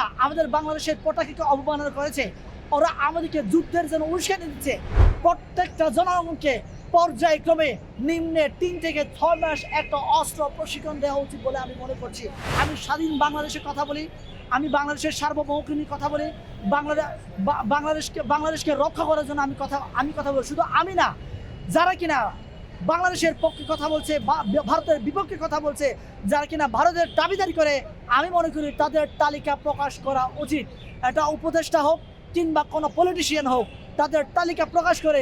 ওরা আমাদের বাংলাদেশের পতাকাকে অবমাননা করেছে। ওরা আমাদেরকে যুদ্ধের জন্য উস্কানি দিচ্ছে প্রত্যেকটা জনগণকে পর্যায়ক্রমে নিম্নে তিন থেকে ছয় মাস একটা অস্ত্র প্রশিক্ষণ দেওয়া উচিত বলে আমি মনে করছি। আমি স্বাধীন বাংলাদেশের কথা বলি, আমি বাংলাদেশের সার্বভৌমত্ব কথা বলি বাংলাদেশ বাংলাদেশকে বাংলাদেশকে রক্ষা করার জন্য আমি কথা আমি কথা বলি। শুধু আমি না, যারা কিনা বাংলাদেশের পক্ষে কথা বলছে, বা ভারতের বিপক্ষে কথা বলছে, যারা কিনা ভারতের দাবিদারি করে, আমি মনে করি তাদের তালিকা প্রকাশ করা উচিত। এটা উপদেষ্টা হোক কিংবা কোনো পলিটিশিয়ান হোক, তাদের তালিকা প্রকাশ করে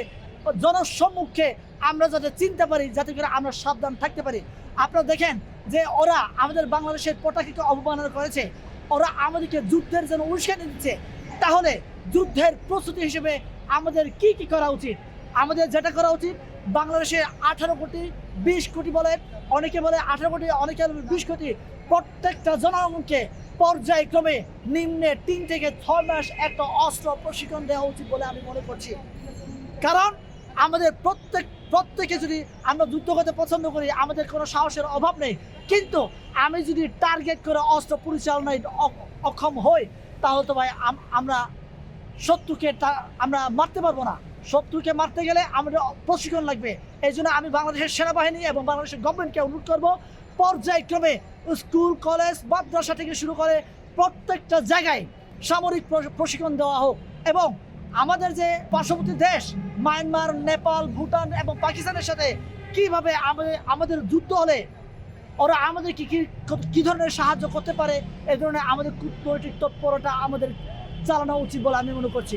জনসম্মুখে আমরা যাতে চিনতে পারি, যাতে করে আমরা সাবধান থাকতে পারি। আপনারা দেখেন যে ওরা আমাদের বাংলাদেশের পতাকাকে অবমাননা করেছে, ওরা আমাদেরকে যুদ্ধের জন্য উস্কানি দিচ্ছে তাহলে যুদ্ধের প্রস্তুতি হিসেবে আমাদের কি কি করা উচিত? আমাদের যেটা করা উচিত বাংলাদেশে আঠারো কোটি, বিশ কোটি বলে, অনেকে বলে আঠারো কোটি, অনেকে বিশ কোটি। প্রত্যেকটা জনগণকে পর্যায়ক্রমে নিম্নে তিন থেকে ছয় মাস একটা অস্ত্র প্রশিক্ষণ দেওয়া উচিত বলে আমি মনে করছি। কারণ আমাদের প্রত্যেক, প্রত্যেকে যদি আমরা যুদ্ধ করতে পছন্দ করি, আমাদের কোনো সাহসের অভাব নেই। কিন্তু আমি যদি টার্গেট করে অস্ত্র পরিচালনায় অক্ষম হই, তাহলে তো ভাই আম- আমরা শত্রুকে আমরা মারতে পারব না। শত্রুকে মারতে গেলে আমাদের প্রশিক্ষণ লাগবে। এই জন্য আমি বাংলাদেশের সেনাবাহিনী এবং বাংলাদেশের গভর্নমেন্টকে অনুরোধ করব, পর্যায়ক্রমে স্কুল, কলেজ, মাদ্রাসা থেকে শুরু করে প্রত্যেকটা জায়গায় সামরিক প্রশিক্ষণ দেওয়া হোক এবং আমাদের যে পার্শ্ববর্তী দেশ, মায়ানমার, নেপাল, ভুটান এবং পাকিস্তানের সাথে কীভাবে আমাদের আমাদের যুদ্ধ হলে ওরা আমাদের কি কি ধরনের সাহায্য করতে পারে এই ধরনের আমাদের কূটনৈতিক তৎপরতা আমাদের চালানো উচিত বলে আমি মনে করছি।